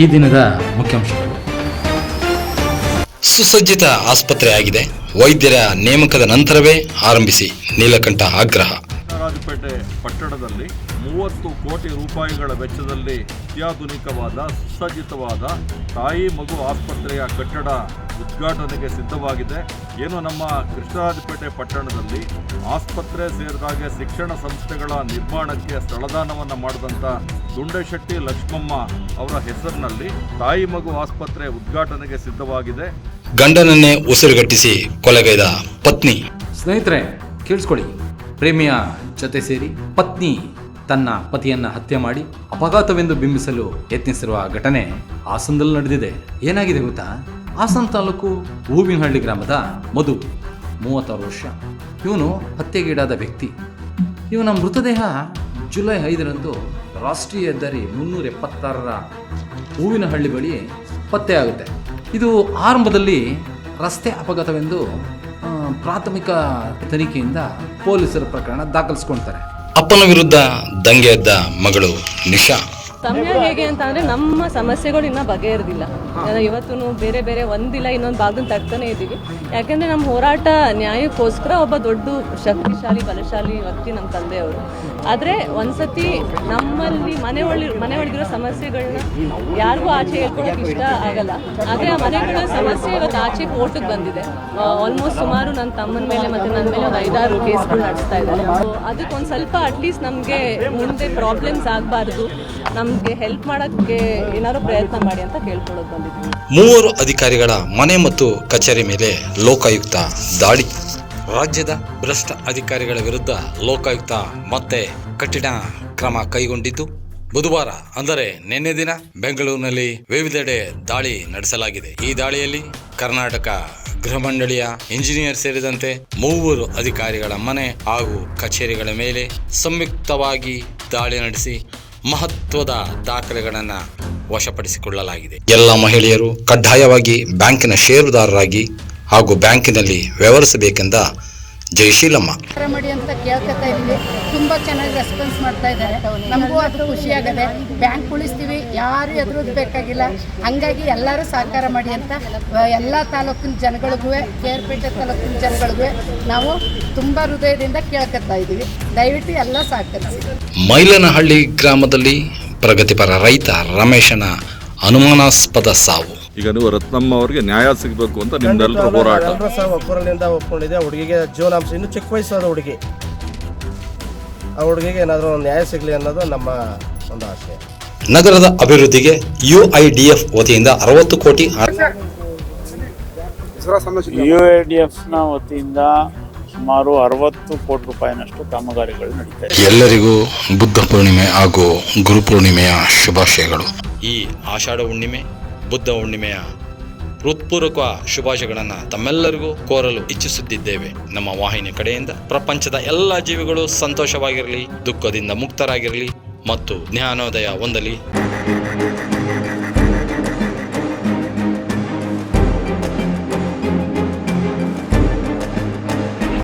ಈ ದಿನದ ಮುಖ್ಯಾಂಶಗಳು. ಸುಸಜ್ಜಿತ ಆಸ್ಪತ್ರೆ ಆಗಿದೆ. ವೈದ್ಯರ ನೇಮಕದ ನಂತರವೇ ಆರಂಭಿಸಿ ನೀಲಕಂಠ ಆಗ್ರಹ. ರಾಜಪೇಟೆ ಪಟ್ಟಣದಲ್ಲಿ ಮೂವತ್ತು ಕೋಟಿ ರೂಪಾಯಿಗಳ ವೆಚ್ಚದಲ್ಲಿ ಅತ್ಯಾಧುನಿಕವಾದ ಸುಸಜ್ಜಿತವಾದ ತಾಯಿ ಮಗು ಆಸ್ಪತ್ರೆಯ ಕಟ್ಟಡ ಉದ್ಘಾಟನೆಗೆ ಸಿದ್ಧವಾಗಿದೆ. ಏನು ನಮ್ಮ ಕೃಷ್ಣರಾಜಪೇಟೆ ಪಟ್ಟಣದಲ್ಲಿ ಆಸ್ಪತ್ರೆ ಸೇರಿದಾಗೆ ಶಿಕ್ಷಣ ಸಂಸ್ಥೆಗಳ ನಿರ್ಮಾಣಕ್ಕೆ ಸ್ಥಳದಾನವನ್ನು ಮಾಡಿದಂಥ ದುಂಡೆಶೆಟ್ಟಿ ಲಕ್ಷ್ಮಮ್ಮ ಅವರ ಹೆಸರಿನಲ್ಲಿ ತಾಯಿ ಮಗು ಆಸ್ಪತ್ರೆ ಉದ್ಘಾಟನೆಗೆ ಸಿದ್ಧವಾಗಿದೆ. ಗಂಡನನ್ನೇ ಉಸಿರುಗಟ್ಟಿಸಿ ಕೊಲೆಗೈದ ಪತ್ನಿ. ಸ್ನೇಹಿತರೆ ಕೇಳಿಸ್ಕೊಳ್ಳಿ. ಪ್ರೇಮಿಯ ಜೊತೆ ಸೇರಿ ಪತ್ನಿ ತನ್ನ ಪತಿಯನ್ನ ಹತ್ಯೆ ಮಾಡಿ ಅಪಘಾತವೆಂದು ಬಿಂಬಿಸಲು ಯತ್ನಿಸಿರುವ ಘಟನೆ ಹಾಸನದಲ್ಲಿ ನಡೆದಿದೆ. ಏನಾಗಿದೆ ಗೊತ್ತಾ? ಹಾಸನ ತಾಲೂಕು ಹೂವಿನಹಳ್ಳಿ ಗ್ರಾಮದ ಮಧು ಮೂವತ್ತಾರು ವರ್ಷ. ಇವನು ಹತ್ಯೆಗೀಡಾದ ವ್ಯಕ್ತಿ. ಇವನ ಮೃತದೇಹ ಜುಲೈ ಐದರಂದು ರಾಷ್ಟ್ರೀಯ ಹೆದ್ದಾರಿ ಮುನ್ನೂರ ಎಪ್ಪತ್ತಾರರ ಹೂವಿನಹಳ್ಳಿ ಬಳಿ ಪತ್ತೆಯಾಗುತ್ತೆ ಇದು ಆರಂಭದಲ್ಲಿ ರಸ್ತೆ ಅಪಘಾತವೆಂದು ಪ್ರಾಥಮಿಕ ತನಿಖೆಯಿಂದ ಪೊಲೀಸರ ಪ್ರಕರಣ ದಾಖಲಿಸ್ಕೊಳ್ತಾರೆ. ಅಪ್ಪನ ವಿರುದ್ಧ ದಂಗೆ ಎದ್ದ ಮಗಳು ನಿಶಾ. ತಮ್ಮ ಹೇಗೆ ಅಂತ ಅಂದ್ರೆ ನಮ್ಮ ಸಮಸ್ಯೆಗಳು ಇನ್ನೂ ಬಗೆಹರಿದಿಲ್ಲ. ಇವತ್ತು ಬೇರೆ ಬೇರೆ ಒಂದಿಲ್ಲ ಇನ್ನೊಂದು ಭಾಗದಲ್ಲಿ ತಡ್ತಾನೆ ಇದ್ದೀವಿ. ಯಾಕಂದ್ರೆ ನಮ್ಮ ಹೋರಾಟ ನ್ಯಾಯಕ್ಕೋಸ್ಕರ ಒಬ್ಬ ದೊಡ್ಡ ಶಕ್ತಿಶಾಲಿ ಬಲಶಾಲಿ ವ್ಯಕ್ತಿ ನಮ್ಮ ತಂದೆಯವರು. ಆದರೆ ಒಂದ್ಸತಿ ನಮ್ಮಲ್ಲಿ ಮನೆ ಒಳ ಮನೆ ಒಳಗಿರೋ ಸಮಸ್ಯೆಗಳನ್ನ ಯಾರಿಗೂ ಆಚೆ ಹೇಳ್ಕೊಳಕ್ಕೆ ಇಷ್ಟ ಆಗಲ್ಲ. ಆದರೆ ಆ ಮನೆಗಳ ಸಮಸ್ಯೆ ಇವತ್ತು ಆಚೆ ಕೋರ್ಟ್ಗೆ ಬಂದಿದೆ. ಆಲ್ಮೋಸ್ಟ್ ಸುಮಾರು ನನ್ನ ತಮ್ಮನ ಮೇಲೆ ಮತ್ತೆ ನನ್ನ ಮೇಲೆ ಒಂದು ಐದಾರು ಕೇಸ್ಗಳು ನಡೆಸ್ತಾ ಇದ್ದಾರೆ. ಅದಕ್ಕೆ ಒಂದು ಸ್ವಲ್ಪ ಅಟ್ಲೀಸ್ಟ್ ನಮಗೆ ಮುಂದೆ ಪ್ರಾಬ್ಲಮ್ಸ್ ಆಗಬಾರ್ದು. ನಮಗೆ ಹೆಲ್ಪ್ ಮಾಡೋಕ್ಕೆ ಏನಾದ್ರು ಪ್ರಯತ್ನ ಮಾಡಿ ಅಂತ ಕೇಳ್ಕೊಳ್ಳೋದು ಬಂದಿದ್ದೀನಿ. ಮೂವರು ಅಧಿಕಾರಿಗಳ ಮನೆ ಮತ್ತು ಕಚೇರಿ ಮೇಲೆ ಲೋಕಾಯುಕ್ತ ದಾಳಿ. ರಾಜ್ಯದ ಭ್ರಷ್ಟ ಅಧಿಕಾರಿಗಳ ವಿರುದ್ಧ ಲೋಕಾಯುಕ್ತ ಮತ್ತೆ ಕಠಿಣ ಕ್ರಮ ಕೈಗೊಂಡಿದ್ದು. ಬುಧವಾರ, ಅಂದರೆ ನಿನ್ನೆ ದಿನ ಬೆಂಗಳೂರಿನಲ್ಲಿ ವಿವಿಧೆಡೆ ದಾಳಿ ನಡೆಸಲಾಗಿದೆ. ಈ ದಾಳಿಯಲ್ಲಿ ಕರ್ನಾಟಕ ಗೃಹ ಮಂಡಳಿಯ ಇಂಜಿನಿಯರ್ ಸೇರಿದಂತೆ ಮೂವರು ಅಧಿಕಾರಿಗಳ ಮನೆ ಹಾಗೂ ಕಚೇರಿಗಳ ಮೇಲೆ ಸಂಯುಕ್ತವಾಗಿ ದಾಳಿ ನಡೆಸಿ ಮಹತ್ವದ ದಾಖಲೆಗಳನ್ನು ವಶಪಡಿಸಿಕೊಳ್ಳಲಾಗಿದೆ. ಎಲ್ಲ ಮಹಿಳೆಯರು ಕಡ್ಡಾಯವಾಗಿ ಬ್ಯಾಂಕಿನ ಷೇರುದಾರರಾಗಿ ಹಾಗೂ ಬ್ಯಾಂಕಿನಲ್ಲಿ ವ್ಯವಹರಿಸಬೇಕೆಂದ ಜಯಶೀಲಮ್ಮ. ಮಾಡಿ ಅಂತ ಕೇಳ್ಕೊತಾ ಇದ್ದೀವಿ. ತುಂಬ ಚೆನ್ನಾಗಿ ರೆಸ್ಪಾನ್ಸ್ ಮಾಡ್ತಾ ಇದ್ದಾರೆ. ನಮಗೂ ಅದು ಖುಷಿ ಆಗದೆ ಬ್ಯಾಂಕ್ ಉಳಿಸ್ತೀವಿ. ಯಾರು ಎದುರೋದು ಬೇಕಾಗಿಲ್ಲ. ಹಂಗಾಗಿ ಎಲ್ಲರೂ ಸಹಕಾರ ಮಾಡಿ ಅಂತ ಎಲ್ಲ ತಾಲೂಕಿನ ಜನಗಳಿಗೂ ಕೇರ್ಪೇಟೆ ತಾಲೂಕಿನ ಜನಗಳಿಗೂ ನಾವು ತುಂಬ ಹೃದಯದಿಂದ ಕೇಳ್ಕೊತಾ ಇದ್ದೀವಿ. ದಯವಿಟ್ಟು ಎಲ್ಲ ಸಹಕರಿಸಿ. ಮೈಲನಹಳ್ಳಿ ಗ್ರಾಮದಲ್ಲಿ ಪ್ರಗತಿಪರ ರೈತ ರಮೇಶನ ಅನುಮಾನಾಸ್ಪದ ಸಾವು. ಈಗ ನೀವು ರತ್ನಮ್ಮ ಅವರಿಗೆ ನ್ಯಾಯ ಸಿಗಬೇಕು ಅಂತ ನಿಮ್ದೆಲ್ಲರ ಹೋರಾಟ. ಎಲ್ಲರೂ ಸಹ ಒಬ್ಬರಲ್ಲಿಂದ ಒಪ್ಕೊಂಡಿದೆ. ಆ ಹುಡುಗಿಗೆ ಜೀವನಾಂಶ ಇನ್ನು ಚಿಕ್ಕ ವಯಸ್ಸಾದ ಹುಡುಗಿ. ಆ ಹುಡುಗಿಗೆ ಏನಾದರೂ ಒಂದು ನ್ಯಾಯ ಸಿಗಲಿ ಅನ್ನೋದು ನಮ್ಮ ಒಂದು ಆಸೆ. ನಗರದ ಅಭಿವೃದ್ಧಿಗೆ ಯುಐಡಿಎಫ್ ವತಿಯಿಂದ ಅರವತ್ತು ಕೋಟಿ ಯು ಐ ಡಿ ಎಫ್ನ ವತಿಯಿಂದ ಸುಮಾರು ಅರವತ್ತು ಕೋಟಿ ರೂಪಾಯಿನಷ್ಟು ಕಾಮಗಾರಿಗಳು ನಡೀತಾ ಇದೆ. ಎಲ್ಲರಿಗೂ ಬುದ್ಧ ಪೂರ್ಣಿಮೆ ಹಾಗೂ ಗುರು ಪೂರ್ಣಿಮೆಯ ಶುಭಾಶಯಗಳು. ಈ ಆಷಾಢ ಹುಣ್ಣಿಮೆ ಬುದ್ಧ ಹುಣ್ಣಿಮೆಯ ಹೃತ್ಪೂರ್ವಕ ಶುಭಾಶಯಗಳನ್ನು ತಮ್ಮೆಲ್ಲರಿಗೂ ಕೋರಲು ಇಚ್ಛಿಸುತ್ತಿದ್ದೇವೆ. ನಮ್ಮ ವಾಹಿನಿ ಕಡೆಯಿಂದ ಪ್ರಪಂಚದ ಎಲ್ಲ ಜೀವಿಗಳು ಸಂತೋಷವಾಗಿರಲಿ, ದುಃಖದಿಂದ ಮುಕ್ತರಾಗಿರಲಿ ಮತ್ತು ಜ್ಞಾನೋದಯ ಹೊಂದಲಿ.